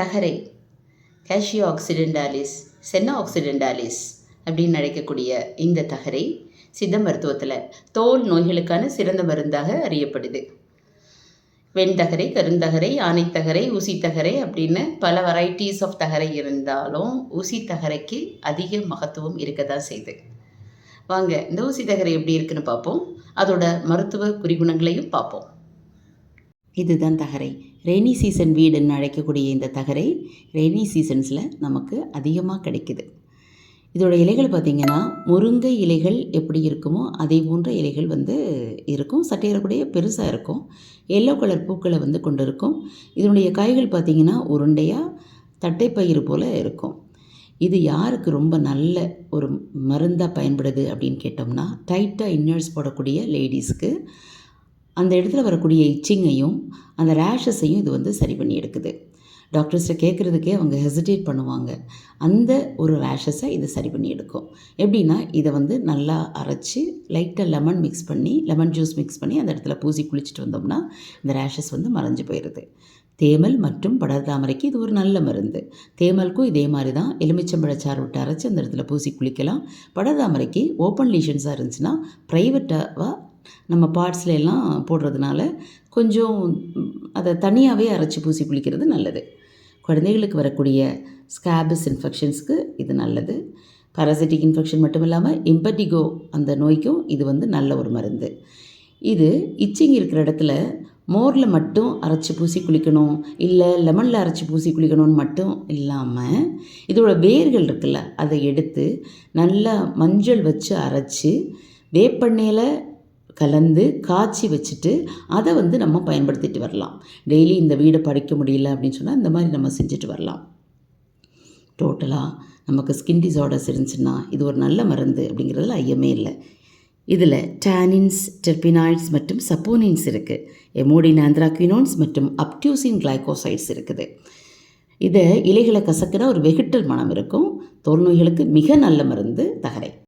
தகரை. Casio ஆக்சிடென்டாலிஸ் சென்னா ஆக்சிடென்டாலிஸ் அப்படின்னு அழைக்கக்கூடிய இந்த தகரை சித்த மருத்துவத்தில் தோல் நோய்களுக்கான சிறந்த மருந்தாக அறியப்படுது. வெண்தகரை கருந்தகரை ஆனைத்தகரை ஊசித்தகரை அப்படின்னு பல வெரைட்டிஸ் ஆஃப் தகரை இருந்தாலும் ஊசித்தகரைக்கு அதிக மகத்துவம் இருக்க தான் செய்யுது வாங்க இந்த ஊசித்தகரை எப்படி இருக்குன்னு பார்ப்போம். அதோட மருத்துவ குறிகுணங்களையும் பார்ப்போம். இதுதான் தகரை. ரெய்னி சீசன் வீடுன்னு அழைக்கக்கூடிய இந்த தகரை ரெய்னி சீசன்ஸில் நமக்கு அதிகமாக கிடைக்குது. இதோட இலைகள் பார்த்திங்கன்னா முருங்கை இலைகள் எப்படி இருக்குமோ அதே போன்ற இலைகள் வந்து இருக்கும். சட்டையிறக்கூடிய பெருசாக இருக்கும். எல்லோ கலர் பூக்களை வந்து கொண்டு இருக்கும் இதனுடைய காய்கள் பார்த்திங்கன்னா உருண்டையாக தட்டைப்பயிறு போல் இருக்கும். இது யாருக்கு ரொம்ப நல்ல ஒரு மருந்தாக பயன்படுது அப்படின்னு கேட்டோம்னா டைட்டாக இன்னர்ஸ் போடக்கூடிய லேடிஸ்க்கு அந்த இடத்துல வரக்கூடிய இச்சிங்கையும் அந்த ரேஷஸையும் இது வந்து சரி பண்ணி எடுக்குது. டாக்டர்ஸ்ட்டை கேட்குறதுக்கே அவங்க ஹெசிடேட் பண்ணுவாங்க. அந்த ஒரு ரேஷஸை இது சரி பண்ணி எடுக்கும். எப்படின்னா இதை வந்து நல்லா அரைச்சி லைட்டாக லெமன் மிக்ஸ் பண்ணி லெமன் ஜூஸ் மிக்ஸ் பண்ணி அந்த இடத்துல பூசி குளிச்சுட்டு வந்தோம்னா இந்த ரேஷஸ் வந்து மறைஞ்சு போயிடுது தேமல் மற்றும் படர்தாமரைக்கு இது ஒரு நல்ல மருந்து. தேமலுக்கும் இதே மாதிரி தான் எலுமிச்சம்பழச்சாறு விட்டு அரைச்சி அந்த இடத்துல பூசி குளிக்கலாம். படர்தாமரைக்கு ஓப்பன் லீஷன்ஸாக இருந்துச்சுன்னா ப்ரைவேட்டாக நம்ம பார்ட்ஸ்ல எல்லாம் போடுறதுனால கொஞ்சம் அதை தனியாகவே அரைச்சி பூசி குளிக்கிறது நல்லது. குழந்தைகளுக்கு வரக்கூடிய ஸ்கேபஸ் இன்ஃபெக்ஷன்ஸ்க்கு இது நல்லது. பாராசிட்டிக் இன்ஃபெக்ஷன் மட்டும் இல்லாமல் இம்பட்டிகோ அந்த நோய்க்கும் இது வந்து நல்ல ஒரு மருந்து. இது இச்சிங் இருக்கிற இடத்துல மோரில் மட்டும் அரைச்சி பூசி குளிக்கணும் இல்லை லெமனில் அரைச்சி பூசி குளிக்கணும்னு மட்டும் இல்லாமல் இதோட வேர்கள் இருக்குல்ல அதை எடுத்து நல்லா மஞ்சள் வச்சு அரைச்சி வேப்பெண்ணெயில் கலந்து காய்ச்சி வச்சுட்டு அதை வந்து நம்ம பயன்படுத்திட்டு வரலாம். டெய்லி இந்த வீடை படிக்க முடியல அப்படின்னு சொன்னால் இந்த மாதிரி நம்ம செஞ்சுட்டு வரலாம். டோட்டலாக நமக்கு ஸ்கின் டிசார்டர்ஸ் இருந்துச்சுன்னா இது ஒரு நல்ல மருந்து அப்படிங்கிறதுல ஐயமே இல்லை. இதில் டேனின்ஸ் டெர்பினாய்ட்ஸ் மற்றும் சப்போனின்ஸ் இருக்குது எமோடின் ஆந்திராக்வினோன்ஸ் மற்றும் அப்டியூசின் கிளைகோசைட்ஸ் இருக்குது. இதை இலைகளை கசக்கிற ஒரு வெகிட்டல் மனம் இருக்கும். தோல் நோய்களுக்கு மிக நல்ல மருந்து தகரை.